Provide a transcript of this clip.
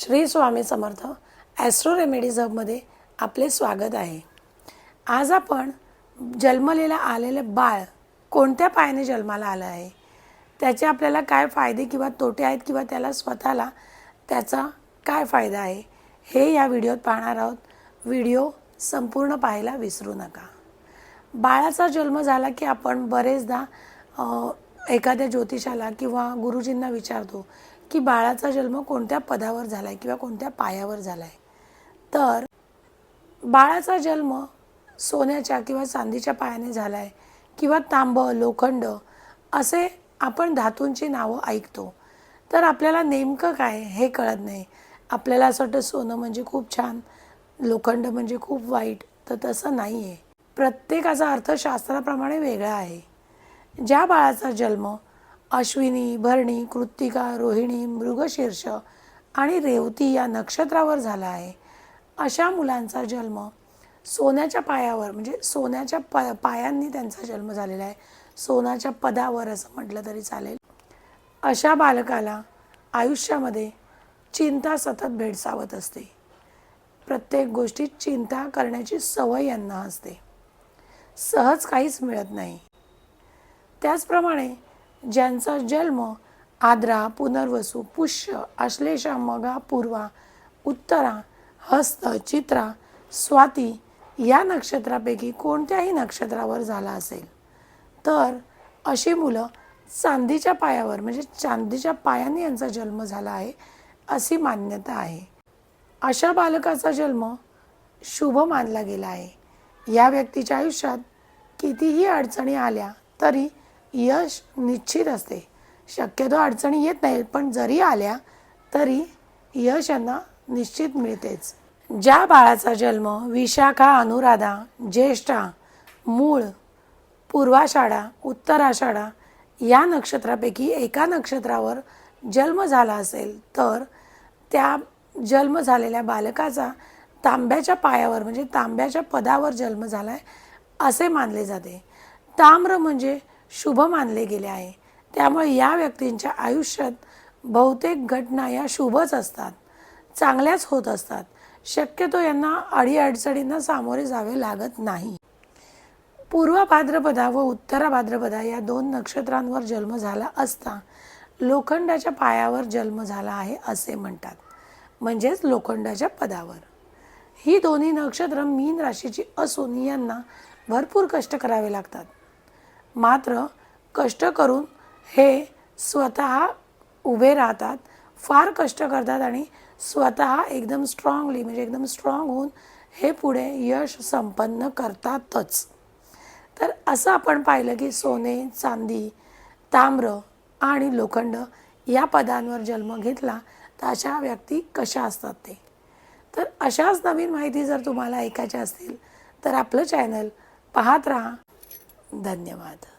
Shri Swami Samarth astro remedies हबमध्ये आपले स्वागत आहे. आज आपण जन्मलेलं आलेलं बाळ कोणत्या पायाने जन्माला आलं आहे? त्याचे आपल्याला काय फायदे किंवा तोटे आहेत किंवा त्याला स्वतःला त्याचा काय फायदा आहे? हे या व्हिडिओत पाहणार आहोत. व्हिडिओ संपूर्ण पाहायला विसरू नका. बाळाचा जन्म झाला की आपण बरेचदा एखाद्या ज्योतिषाला किंवा गुरुजींना विचारतो की बाळाचा जन्म कोणत्या पदावर झाला आहे किंवा कोणत्या पायावर झाला आहे तर बाळाचा जन्म सोन्याच्या किंवा चांदीच्या पायाने झाला आहे किंवा तांब लोखंड असे आपण धातूंची नावं ऐकतो. तर आपल्याला नेमकं काय हे कळत नाही. आपल्याला असं वाटतं सोनं म्हणजे खूप छान लोखंड म्हणजे खूप वाईट तर तसं नाही आहे प्रत्येकाचा अर्थ शास्त्राप्रमाणे वेगळा आहे. ज्या बाळाचा जन्म अश्विनी भरणी कृत्तिका रोहिणी मृगशीर्ष आणि रेवती या नक्षत्रावर झाला आहे अशा मुलांचा जन्म सोन्याच्या पायावर म्हणजे सोन्याच्या प पायांनी त्यांचा जन्म झालेला आहे. सोन्याच्या पदावर असं म्हटलं तरी चालेल. अशा बालकाला आयुष्यामध्ये चिंता सतत भेडसावत असते. प्रत्येक गोष्टीत चिंता करण्याची सवय यांना असते. सहज काहीच मिळत नाही. त्याचप्रमाणे ज्यांचा जन्म आद्रा पुनर्वसू पुष्य आश्लेषा मगा पूर्वा उत्तरा हस्त चित्रा स्वाती या नक्षत्रापैकी कोणत्याही नक्षत्रावर झाला असेल. तर अशी मुलं चांदीच्या पायावर म्हणजे चांदीच्या पायाने यांचा जन्म झाला आहे अशी मान्यता आहे. अशा बालकाचा जन्म शुभ मानला गेला आहे. या व्यक्तीच्या आयुष्यात कितीही अडचणी आल्या तरी यश निश्चित असते. शक्यतो अडचणी येत नाहीत पण जरी आल्या तरी यश यांना निश्चित मिळतेच. ज्या बाळाचा जन्म विशाखा अनुराधा ज्येष्ठा मूळ पूर्वाषाढा उत्तराषाढा या नक्षत्रापैकी एका नक्षत्रावर जन्म झाला असेल तर त्या जन्म झालेल्या बालकाचा तांब्याच्या पायावर म्हणजे तांब्याच्या पदावर जन्म झाला आहे असे मानले जाते. ताम्र म्हणजे शुभ मानले गेले आहे. त्यामुळे या व्यक्तींच्या आयुष्यात बहुतेक घटना या शुभच असतात. चांगल्याच होत असतात. शक्यतो यांना अडीअडचणींना सामोरे जावे लागत नाही. पूर्व भाद्रपदा व उत्तरा भाद्रपदा या दोन नक्षत्रांवर जन्म झाला असता लोखंडाच्या पायावर जन्म झाला आहे असे म्हणतात. म्हणजेच लोखंडाच्या पदावर. ही दोन्ही नक्षत्र मीन राशीची असून यांना भरपूर कष्ट करावे लागतात. मात्र कष्ट करून हे स्वतः उभे राहतात फार कष्ट करतात आणि स्वतः एकदम स्ट्रॉंगली म्हणजे एकदम स्ट्रॉंग होऊन हे पुढे यश संपन्न करतातच. तर असं आपण पाहिलं की सोने चांदी ताम्र आणि लोखंड या पदांवर जन्म घेतला तर अशा व्यक्ती कशा असतात ते? तर अशाच नवीन माहिती जर तुम्हाला ऐकायच्या असतील तर आपलं चॅनल पाहत राहा. धन्यवाद.